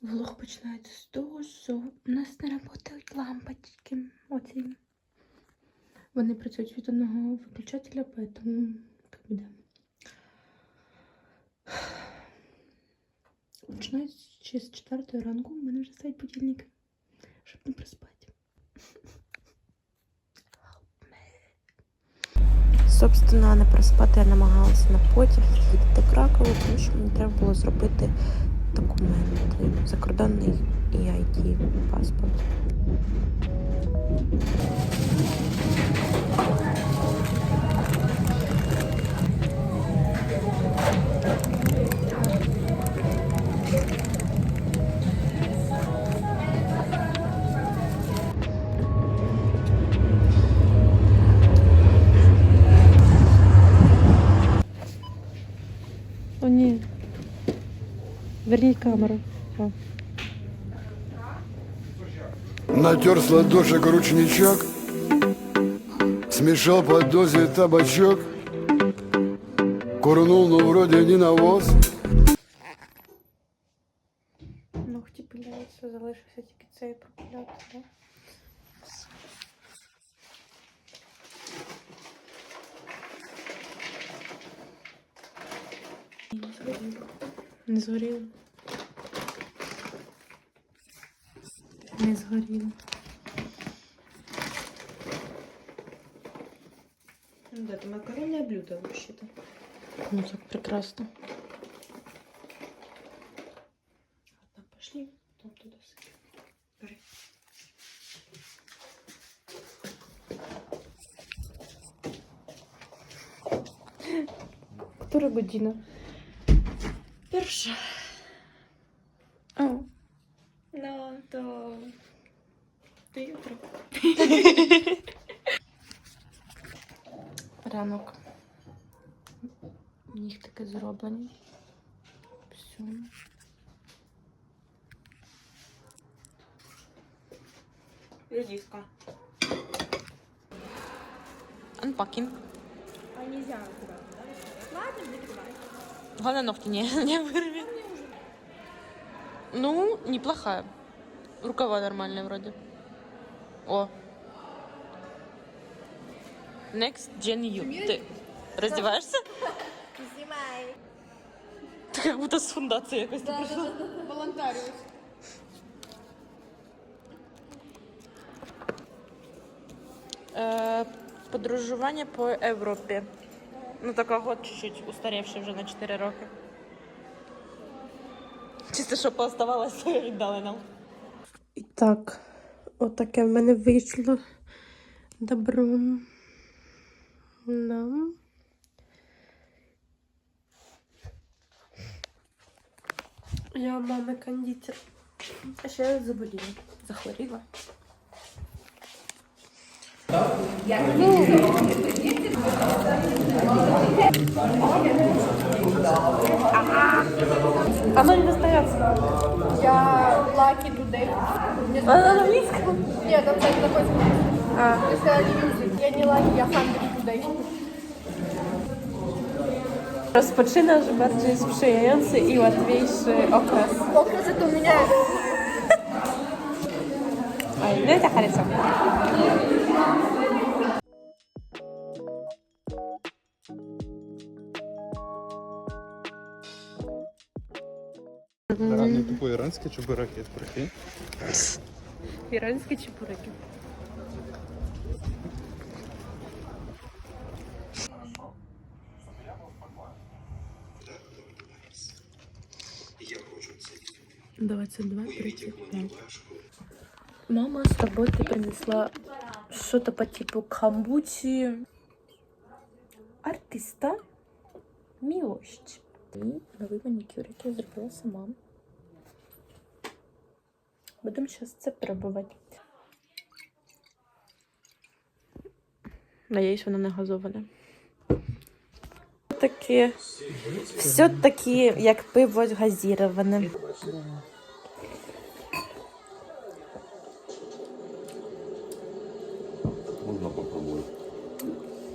Влог починається з того, що у нас не працюють лампочки. Оці. Вони працюють від одного виключателя, тому так буде. Починаючи з 4 ранку, у мене вже стоять будильники, щоб не приспати. Собственно, не проспати я намагалася на потяг їхати до Кракова, тому що мені треба було зробити документи, закордонний і ID паспорт. Верніть камеру. О. Натер с ладошек ручничок Смешал под дозе табачок Курнул, но вроде не навоз Ногті пиляються, залишився тільки цей пропиляти, так? Не згоріло. Не згоріло. Ну да, это макаронное блюдо вообще-то. Ну так прекрасно. Ладно, пошли, потом туда сыпем. Która godzina? Перша. О, Ну, то... Ти утро. Ранок. Їх таке зроблені. Все. Редиска. Unpacking. А нельзя? Ладно, закрывай. Главное, ногти не, не вырви. Ну, неплохая. Рукава нормальные вроде. О. Next Gen U. Ты раздеваешься? Снимай. Ты как будто с фундации якось ти прийшла. Волонтариус. Е, Подорожування по Європі. Ну, така год чуть-чуть устарівший вже на 4 роки. Чисто, що пооставалось, то віддали нам. І так, отаке в мене вийшло добро. Да. Я мама кондитер. А сейчас заболела. Захворила. Она ну. не а достается. Я лаки дудей. Она на английском? Нет, там кстати, находится. А. Если я не лаки, я сам każdej. Rozpoczynasz bardziej sprzyjający i łatwiejszy okres. Okres to mnie. Ale no ile tak, ale co? Rany kupuję rańskie czy buraki? Buraki? Irańskie? 22.35. Мама с работы принесла что-то по типу камбучи. Артиста Милость. и новый маникюр. я зробила сама. Будем сейчас це пробувати. Надеюсь, вона не газована Таке. Все таки, як пиво газіроване.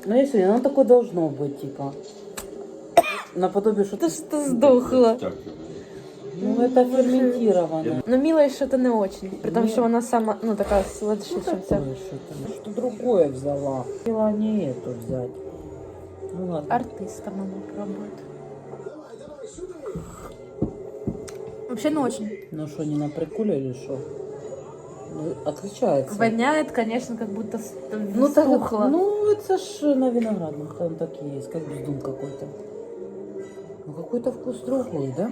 Ну, если оно такое должно быть, типа. Наподобие, что Та ж ти здохла. Дякую. Ну, это ферментированное. Ну, милая что-то не очень. При том, Ні. что она сама, ну, такая сладче, Ну, чем вся. такое что-то. Что другое взяла. Хотела не эту взять. Ну ладно. Артиста мама пробует. Вообще не очень. Ну что, не на приколе или что? Ну, отличается. Воняет, конечно, как будто с- Ну, так, стухло. ну, это ж на виноградном, там так и есть, как бездум какой-то. Ну, какой-то вкус другой, да?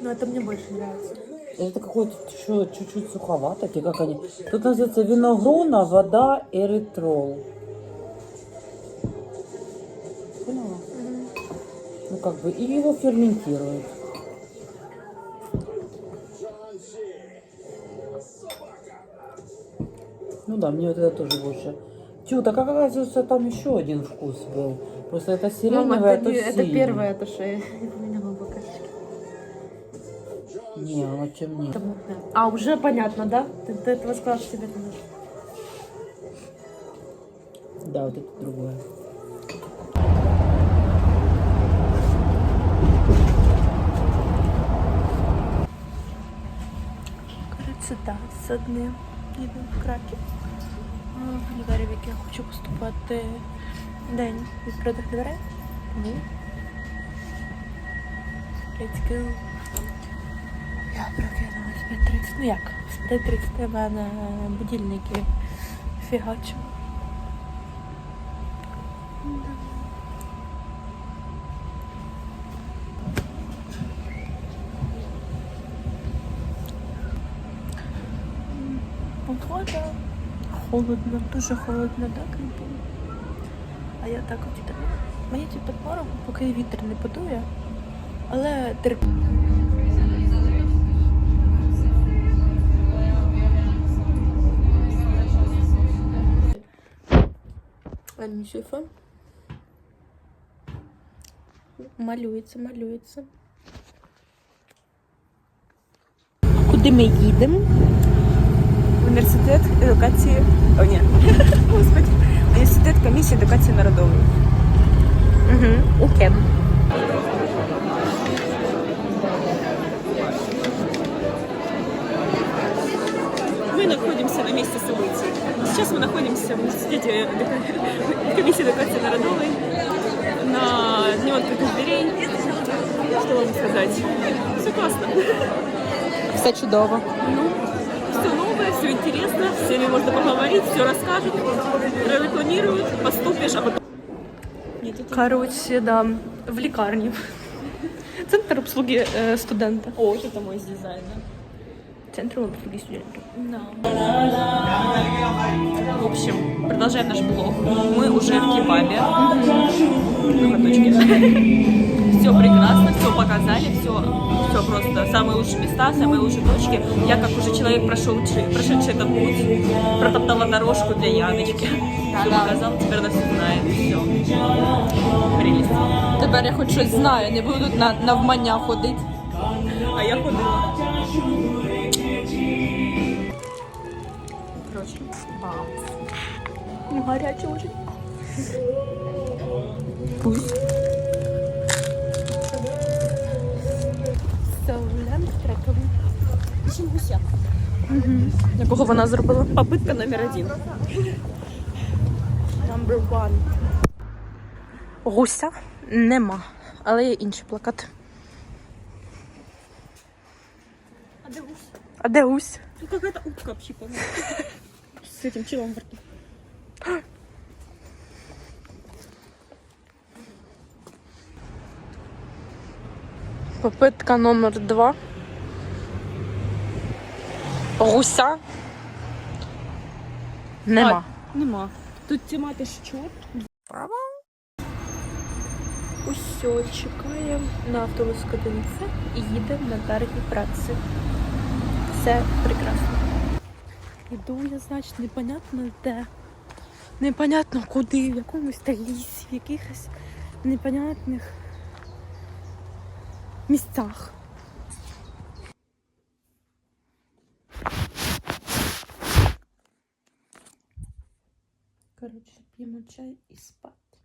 Но это мне больше нравится. Это какой-то еще чуть-чуть суховато, такие, как они. Тут называется виногрона, вода, эритрол. Как бы, и его ферментируют. Ну да, мне вот это тоже больше. Тю, так оказывается, там еще один вкус был. Просто это сиреневое, Мама, а это, то не- это первое, то, что я бокальчики. Не, темнее. Это мутное. А, уже понятно, да? Ты до этого сказала, что тебе это нужно. Да, вот это другое. Так, з одним їду в Краків. В лікарі, в який я хочу поступати день відкритих дверей. Тому let's go. Я прокинулась 5.30. Ну як? З 5.30 в мене будильники фігачу. Погода. Холодно, дуже холодно, так і. А я так от. Мені типу пару, поки вітер не подує, але терп... Анюсюфа. Малюється, малюється. Куди ми їдемо? Університет едукації. О, ні. Господи. Університет комісії едукації народової. Угу. У кем? Мы находимся на месте событий. Сейчас мы находимся в университете эду- комиссии эдукации народовой на дне открытых дверей. Что вам сказать? Все классно. Все чудово. Все новое, все интересно, с всеми можно поговорить, все расскажут, прорекламируют, поступишь, а потом... Коротше, да, в лікарні. Центр обслуги е, студента. О, это мой с дизайна. Центр обслуги студента. В общем, продолжаем наш блог. Мы уже в кебабе. Все прекрасно, все показали, все, все просто самые лучшие места, самые лучшие точки. Я как уже человек прошедший, прошедший этот путь, протоптала дорожку для Яночки. Все показал, теперь она все знает. Все. Прелесть. Тепер я хоч щось знаю, не буду тут на навмання ходити. А я ходила. Короче, Ну, гаряче вже. Пусть. Ищем гуся. Якого вона зробила? Попытка номер один. Number one. Гуся нема, але є інші плакати. А где гусь? А де гусь? Ну какая-то утка общипана. С этим челом в рту. Попитка номер два. Гуся. Нема. Нема. Тут темати що? Усьо, чекаємо на автобус Кодиниця і їдемо на таргі праці. Все прекрасно. Іду я, значить, непонятно де. Непонятно куди, в якомусь та лісі, в якихось непонятних місцях. П'ємо чай і спати.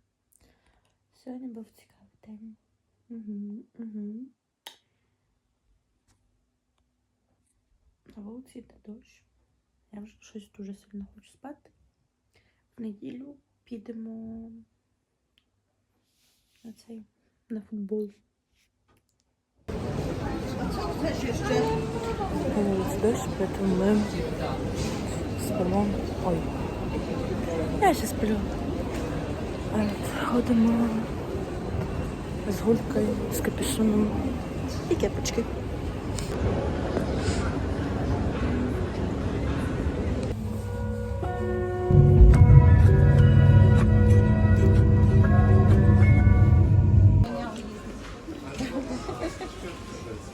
Сьогодні був цікавий день. Угу, угу. вулиці йде дощ. Я вже щось дуже сильно хочу спати. В неділю підемо на цей на футбол. Дощ, поэтому ми спимо. Ой. Я ще сплю. От, ходимо з гулькою, з капюшоном і кепочки.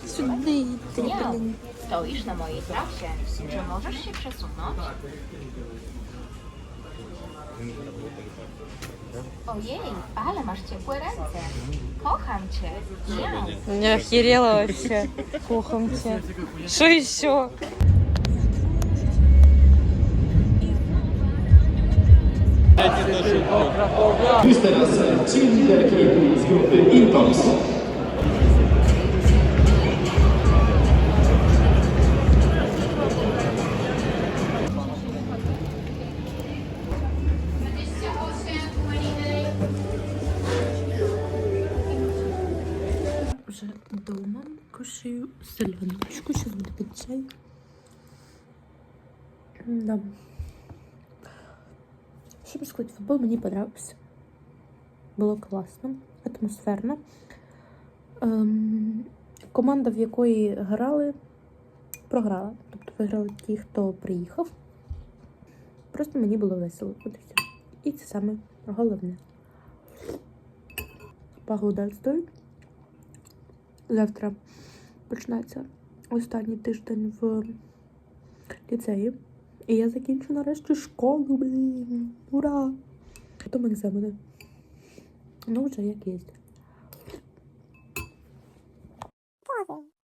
Сюди ти, Nie, stoisz na mojej trasie. Czy możesz się przesunąć? Ojej, ale masz ciepłe ręce. Kocham cię. Miau. Не охерела вообще. Кухом тебе. Что еще? Już teraz trzy liderki z grupy Impulse. Кушаю селяночку, зараз буде під чай. Да. Що би сказати, футбол мені подобався. Було класно, атмосферно. Ем, команда, в якої грали, програла. Тобто виграли ті, хто приїхав. Просто мені було весело. От. І це саме головне. Погода стоїть. Завтра почнеться останній тиждень в ліцеї. І я закінчу нарешті школу, блін. Ура! Потім екзамени. Ну, вже як є.